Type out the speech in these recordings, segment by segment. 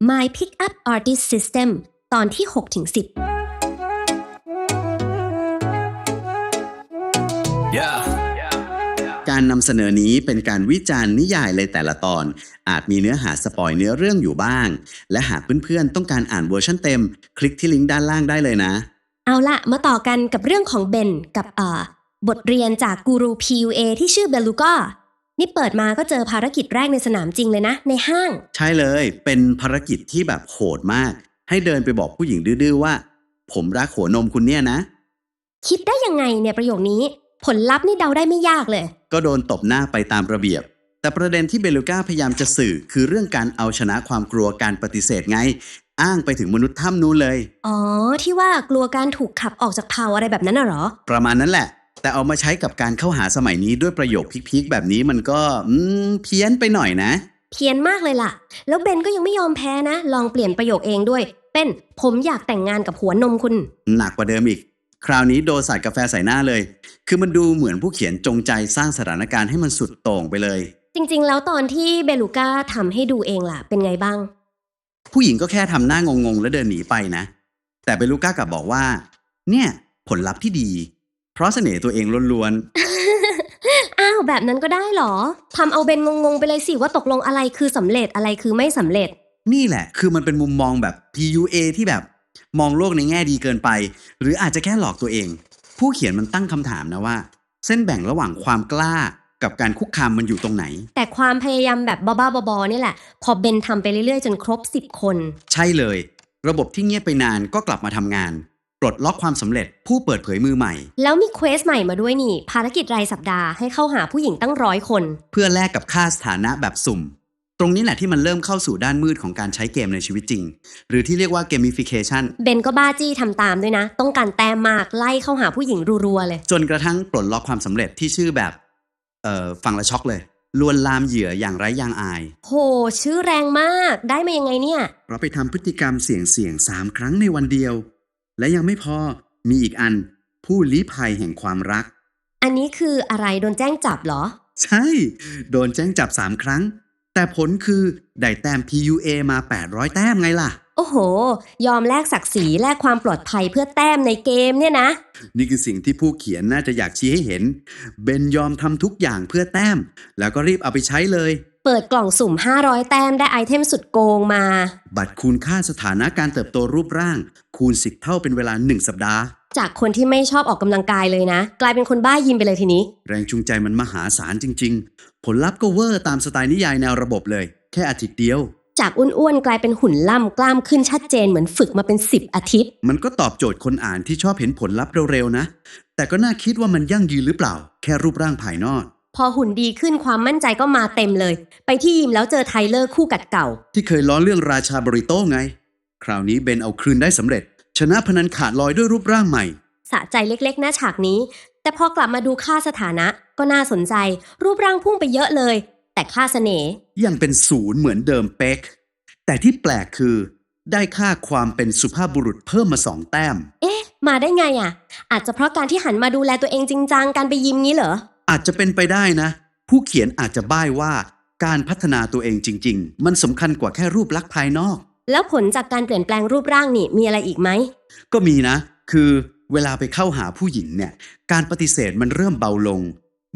My Pickup Artist System ตอนที่ 6-10 Yeah. การนำเสนอนี้เป็นการวิจารณ์นิยายเลยแต่ละตอน อาจมีเนื้อหาสปอยเนื้อเรื่องอยู่บ้าง และหากเพื่อนๆ ต้องการอ่านเวอร์ชันเต็ม คลิกที่ลิงก์ด้านล่างได้เลยนะ เอาละมาต่อกันกับเรื่องของเบนกับเอ่อบทเรียนจากกูรู PUA ที่ชื่อเบลูก้า นี่เปิดมาก็เจอภารกิจแรกในสนามจริงเลยนะ ในห้าง ใช่เลยเป็นภารกิจที่แบบโหดมาก ให้เดินไปบอกผู้หญิงดื้อๆว่า ผมรักหัวนมคุณเนี่ยนะ คิดได้ยังไงเนี่ยประโยคนี้ ผลลัพธ์นี่เดาได้ไม่ยากเลย ก็โดนตบหน้าไปตามระเบียบ แต่ประเด็นที่เบลูก้าพยายามจะสื่อคือเรื่องการเอาชนะความกลัวการปฏิเสธไง อ้างไปถึงมนุษย์ถ้ำนู้นเลย อ๋อ ที่ว่ากลัวการถูกขับออกจากเผ่าอะไรแบบนั้นน่ะเหรอ ประมาณนั้นแหละ แต่เอามาใช้กับการเข้าหาสมัยนี้ด้วยประโยคพีคๆแบบนี้มันก็อืมเพี้ยนไปหน่อยนะ เพี้ยนมากเลยล่ะ แล้วเบนก็ยังไม่ยอมแพ้นะ ลองเปลี่ยนประโยคเองด้วย เป็นผมอยากแต่งงานกับหัวนมคุณ หนักกว่าเดิมอีก คราวนี้โดนสาดกาแฟใส่หน้าเลย คือมันดูเหมือนผู้เขียนจงใจสร้างสถานการณ์ให้มันสุดโต่งไปเลย จริงๆ แล้วตอนที่เบลูก้าทำให้ดูเองล่ะ เป็นไงบ้าง ผู้หญิงก็แค่ทำหน้างงๆ แล้วเดินหนีไปนะ แต่เบลูก้ากลับบอกว่า เนี่ย ผลลัพธ์ที่ดี เพราะเสน่ห์ตัวเองล้วนอ้าวแบบนั้นก็ได้เหรอทำเอาเบนงงๆไปเลยสิว่าตกลงอะไรคือสำเร็จอะไรคือไม่สำเร็จ ๆ นี่แหละ คือมันเป็นมุมมองแบบ PUA ที่แบบมองโลกในแง่ดีเกินไป หรืออาจจะแค่หลอกตัวเอง ผู้เขียนมันตั้งคำถามนะว่า เส้นแบ่งระหว่างความกล้ากับการคุกคามมันอยู่ตรงไหน แต่ความพยายามแบบบ้าๆบอๆนี่แหละ พอเบนทำไปเรื่อยๆ จนครบ 10 คน ใช่เลย ระบบที่เงียบไปนานก็กลับมาทำงาน ปลดล็อกความสำเร็จผู้เปิดเผยมือใหม่ แล้วมีเควสใหม่มาด้วยนี่ ภารกิจรายสัปดาห์ให้เข้าหาผู้หญิงตั้งร้อยคน เพื่อแลกกับค่าสถานะแบบสุ่ม ตรงนี้แหละที่มันเริ่มเข้าสู่ด้านมืดของการใช้เกมในชีวิตจริง หรือที่เรียกว่า gamification เบนก็บ้าจี้ทำตามด้วยนะ ต้องการแต้มมากไล่เข้าหาผู้หญิงรัวๆเลย จนกระทั่งปลดล็อกความสำเร็จที่ชื่อแบบเอ่อฟังและช็อกเลยลวนลามเหยื่ออย่างไร้ยางอาย โห ชื่อแรงมากได้มายังไงเนี่ย เราไปทำพฤติกรรมเสี่ยงเสี่ยงๆสามครั้งในวันเดียว และยังไม่พอมีอีกอันผู้ลี้ภัยแห่งความรัก อันนี้คืออะไรโดนแจ้งจับเหรอ ใช่ โดนแจ้งจับสามครั้ง แต่ผลคือ ได้แต้ม PUA มา 800 แต้มไงล่ะ โอ้โห ยอมแลกศักดิ์ศรีแลกความปลอดภัยเพื่อแต้มในเกมเนี่ยนะ นี่คือสิ่งที่ผู้เขียนน่าจะอยากชี้ให้เห็น เบนยอมทำทุกอย่างเพื่อแต้ม แล้วก็รีบเอาไปใช้เลย เปิดกล่องสุ่ม 500 แต้มได้ไอเทมสุดโกงมา บัตรคูณค่าสถานะการเติบโตรูปร่าง คูณสิบเท่าเป็นเวลา 1 สัปดาห์ จากคนที่ไม่ชอบออกกำลังกายเลยนะ กลายเป็นคนบ้ายิมไปเลยทีนี้ แรงจูงใจมันมหาศาลจริง ๆ ผลลัพธ์ก็เวอร์ตามสไตล์นิยายแนวระบบเลย แค่อาทิตย์เดียว จากอ้วนๆกลายเป็นหุ่นล่ำกล้ามขึ้นชัดเจนเหมือนฝึกมาเป็น 10 อาทิตย์ มันก็ตอบโจทย์คนอ่านที่ชอบเห็นผลลัพธ์เร็วๆนะ แต่ก็น่าคิดว่ามันยั่งยืนหรือเปล่า แค่รูปร่างภายนอก พอหุ่นดีขึ้นความมั่นใจก็มาเต็มเลย ไปที่ยิมแล้วเจอไทเลอร์คู่กัดเก่า ที่เคยล้อเรื่องราชาบริโต้ไง คราวนี้เบนเอาคืนได้สำเร็จ ชนะพนันขาดลอยด้วยรูปร่างใหม่ สะใจเล็กๆหน้าฉากนี้ แต่พอกลับมาดูค่าสถานะ ก็น่าสนใจ รูปร่างพุ่งไปเยอะเลย แต่ค่าเสน่ห์ยังเป็นศูนย์เหมือนเดิมเป๊ก แต่ที่แปลกคือ ได้ค่าความเป็นสุภาพบุรุษเพิ่มมาสองแต้ม เอ๊ะ มาได้ไงอะ อาจจะเพราะการที่หันมาดูแลตัวเองจริงจังการไปยิมงี้เหรอ อาจจะเป็นไปได้นะ ผู้เขียนอาจจะบ้ายว่า การพัฒนาตัวเองจริง ๆ มันสำคัญกว่าแค่รูปลักษณ์ภายนอก แล้วผลจากการเปลี่ยนแปลงรูปร่างนี่มีอะไรอีกไหม ก็มีนะ คือเวลาไปเข้าหาผู้หญิงเนี่ย การปฏิเสธมันเริ่มเบาลง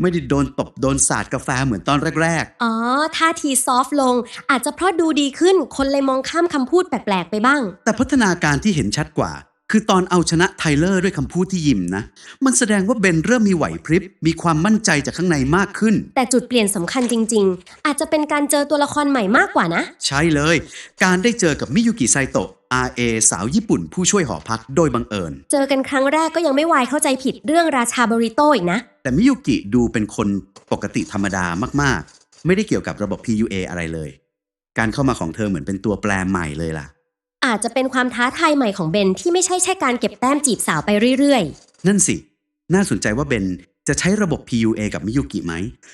ไม่ได้โดนตบโดนสาดกาแฟเหมือนตอนแรกๆอ๋อ ท่าทีซอฟต์ลง อาจจะเพราะดูดีขึ้นคนเลยมองข้ามคำพูดแปลกๆไปบ้างแต่พัฒนาการที่เห็นชัดกว่า คือตอนเอาชนะไทเลอร์ด้วยคำพูดที่ยิ้มนะ มันแสดงว่าเบนเริ่มมีไหวพริบ มีความมั่นใจจากข้างในมากขึ้น แต่จุดเปลี่ยนสำคัญจริง ๆ อาจจะเป็นการเจอตัวละครใหม่มากกว่านะ ใช่เลย การได้เจอกับมิยุกิไซโตะ RA สาวญี่ปุ่นผู้ช่วยหอพักโดยบังเอิญ เจอกันครั้งแรกก็ยังไม่วายเข้าใจผิดเรื่องราชาบริโต้อีกนะ แต่มิยุกิดูเป็นคนปกติธรรมดามากๆ ไม่ได้เกี่ยวกับระบบ PUA อะไรเลย การเข้ามาของเธอเหมือนเป็นตัวแปรใหม่เลยล่ะ อาจจะเป็นความท้าทายใหม่ของเบนที่ไม่ใช่แค่การเก็บแต้มจีบสาวไปเรื่อย นั่นสิ น่าสนใจว่าเบนจะใช้ระบบ PUA กับมิยุกิไหม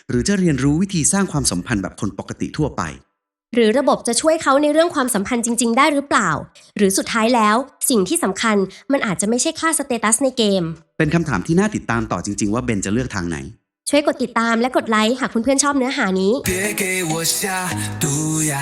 หรือจะเรียนรู้วิธีสร้างความสัมพันธ์แบบคนปกติทั่วไป ๆ หรือระบบจะช่วยเขาในเรื่องความสัมพันธ์จริง ๆ ได้หรือเปล่า หรือสุดท้ายแล้ว สิ่งที่สำคัญมันอาจจะไม่ใช่ค่าสเตตัสในเกม เป็นคำถามที่น่าติดตามต่อจริง ๆ ว่าเบนจะเลือกทางไหน ช่วยกดติดตามและกดไลค์หากเพื่อนๆชอบเนื้อหานี้ 别给我下毒呀！